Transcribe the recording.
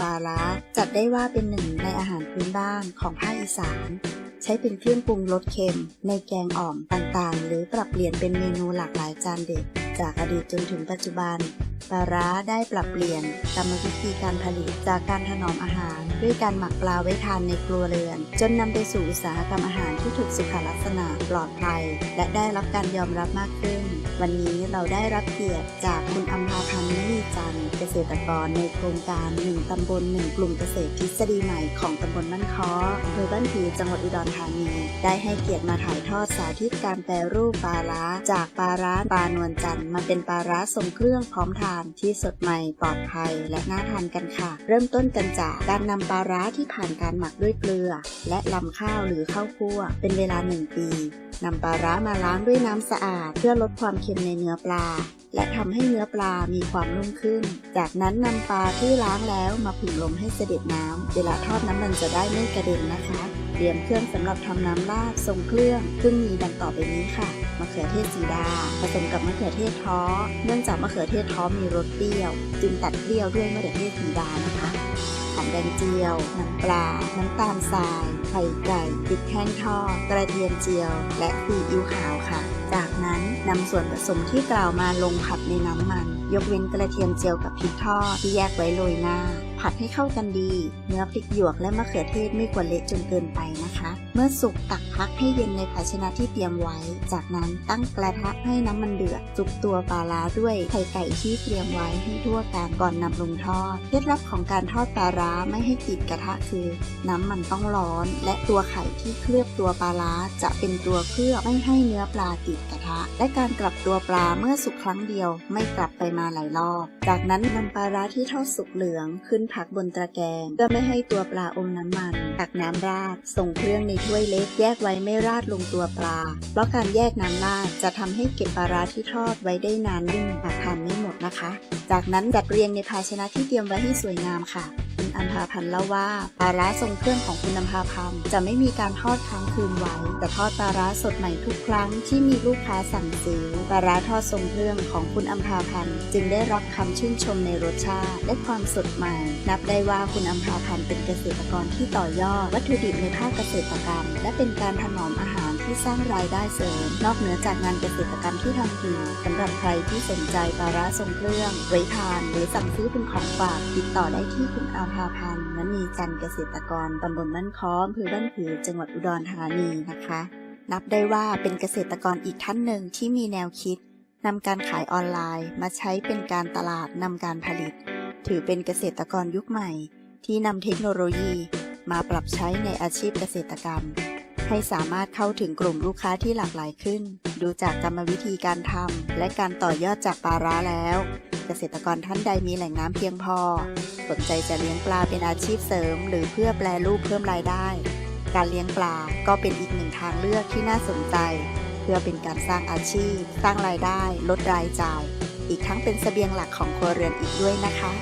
ปลาร้าจัดได้ว่าเป็นหนึ่งในอาหารพื้นบ้านของภาคอีสาน ใช้เป็นเครื่องปรุงรสเค็ม ในแกงอ่อมต่างๆ หรือปรับเปลี่ยนเป็นเมนูหลากหลายจานเด็ด จากอดีตจนถึงปัจจุบันปลาร้าได้ปรับเปลี่ยนกรรมวิธีการผลิตจากการถนอมอาหาร ด้วยการหมักปลาไว้ทานในครัวเรือน จนนำไปสู่อุตสาหกรรมอาหารที่ถูกสุขลักษณะปลอดภัย และได้รับการยอมรับมากขึ้น วันนี้เราได้รับเกียรติจากคุณอัมพาพันธ์มณีจันทร์เกษตรกรในโครงการ1ตำบล1กลุ่มเกษตรทฤษฎีใหม่ของตำบลบ้านค้ออำเภอบ้านผือจังหวัดอุดรธานีได้ให้เกียรติมาถ่ายทอดสาธิตการแปรรูปปลาร้า จากปลาร้าปลานวลจันทร์มาเป็นปลาร้าทรงเครื่องพร้อมทานที่สดใหม่ปลอดภัยและน่าทานกันค่ะ เริ่มต้นกันจากการนำปลาร้าที่ผ่านการหมักด้วยเกลือ และลำข้าวหรือข้าวคั่ว เป็นเวลา1ปีนำปลาร้ามาล้างด้วยน้ำสะอาด เพื่อลดความเค็มในเนื้อปลา และทำให้เนื้อปลามีความนุ่มขึ้น จากนั้นนำปลาที่ล้างแล้วมาผึ่งลมให้เสด็จน้ำเวลาทอดน้ำมันจะได้ไม่กระเด็นนะคะ เตรียมเครื่องสำหรับทำน้ำราดทรงเครื่องซึ่งมีดังต่อไปนี้ค่ะ มะเขือเทศสีดา ผสมกับมะเขือเทศท้อ เนื่องจากมะเขือเทศท้อมีรสเปรี้ยว จึงตัดเปรี้ยวด้วยมะเขือเทศสีดานะคะหอมแดงเจียว น้ำปลา น้ำตาลทราย ไข่ไก่พริกแห้งทอด กระเทียมเจียว และซีอิ๊วขาวค่ะ จากนั้นนำส่วนผสมที่กล่าวมาลงผัดในน้ำมัน ยกเว้นกระเทียมเจียวกับพริกทอดที่แยกไว้โรยหน้า ผัดให้เข้ากันดี เนื้อพริกหยวกและมะเขือเทศไม่ควรเละจนเกินไปนะคะ เมื่อสุกตักพักให้เย็นในภาชนะที่เตรียมไว้ จากนั้นตั้งกระทะให้น้ำมันเดือดจุกตัวปลาร้าด้วยไข่ไก่ที่เตรียมไว้ให้ทั่วกันก่อนนำลงทอด เคล็ดลับของการทอดปลาร้าไม่ให้ติดกระทะคือ น้ำมันต้องร้อน และตัวไข่ที่เคลือบตัวปลาร้าจะเป็นตัวเคลือบไม่ให้เนื้อปลาติดกระทะ และการกลับตัวปลาเมื่อสุกครั้งเดียว ไม่กลับไปมาหลายรอบ จากนั้นนำปลาร้าที่ทอดสุกเหลืองขึ้นพักบนตะแกรงเพื่อไม่ให้ตัวปลาอมน้ำมัน ตักน้ำราด ส่งเครื่องในถ้วยเล็ก แยกไว้ไม่ราดลงตัวปลา เพราะการแยกน้ำราดจะทำให้เก็บปลาร้าที่ทอดไว้ได้นานยิ่งหากทานไม่หมดนะคะ จากนั้นจัดเรียงในภาชนะที่เตรียมไว้ให้สวยงามค่ะ คุณอัมพาพันธ์เล่าว่าปลาร้าทรงเครื่องของคุณอัมพาพันธ์จะไม่มีการทอดค้างคืนไว้แต่ทอดปลาร้าสดใหม่ทุกครั้งที่มีลูกค้าสั่งซื้อปลาร้าทอดทรงเครื่องของคุณอัมพาพันธ์จึงได้รับคำชื่นชมในรสชาติและความสดใหม่ นับได้ว่าคุณอัมพาพันธ์เป็นเกษตรกรที่ต่อยอด วัตถุดิบในภาคเกษตรกรรม และเป็นการถนอมอาหาร ที่สร้างรายได้เสริม นอกเหนือจากงานเกษตรกรรมที่ทำอยู่สำหรับใครที่สนใจปลาร้าทรงเครื่องไว้ทานหรือสั่งซื้อเป็นของฝากติดต่อได้ที่คุณอาภาพันธ์มณีจันทร์เกษตรกรตำบลบ้านค้อมอำเภอบ้านผือจังหวัดอุดรธานีนะคะ นับได้ว่าเป็นเกษตรกรอีกท่านหนึ่งที่มีแนวคิดนำการขายออนไลน์ มาใช้เป็นการตลาดนำการผลิต ถือเป็นเกษตรกรยุคใหม่ ที่นำเทคโนโลยี มาปรับใช้ในอาชีพเกษตรกรรม ให้สามารถเข้าถึงกลุ่มลูกค้าที่หลากหลายขึ้น ดูจากกรรมวิธีการทำและการต่อยอดจากปลาร้าแล้ว เกษตรกรท่านใดมีแหล่งน้ำเพียงพอ สนใจจะเลี้ยงปลาเป็นอาชีพเสริม หรือเพื่อแปลรูปเพิ่มรายได้ การเลี้ยงปลาก็เป็นอีกหนึ่งทางเลือกที่น่าสนใจ เพื่อเป็นการสร้างอาชีพ สร้างรายได้ ลดรายจ่าย อีกทั้งเป็นเสบียงหลักของครัวเรือนอีกด้วยนะคะ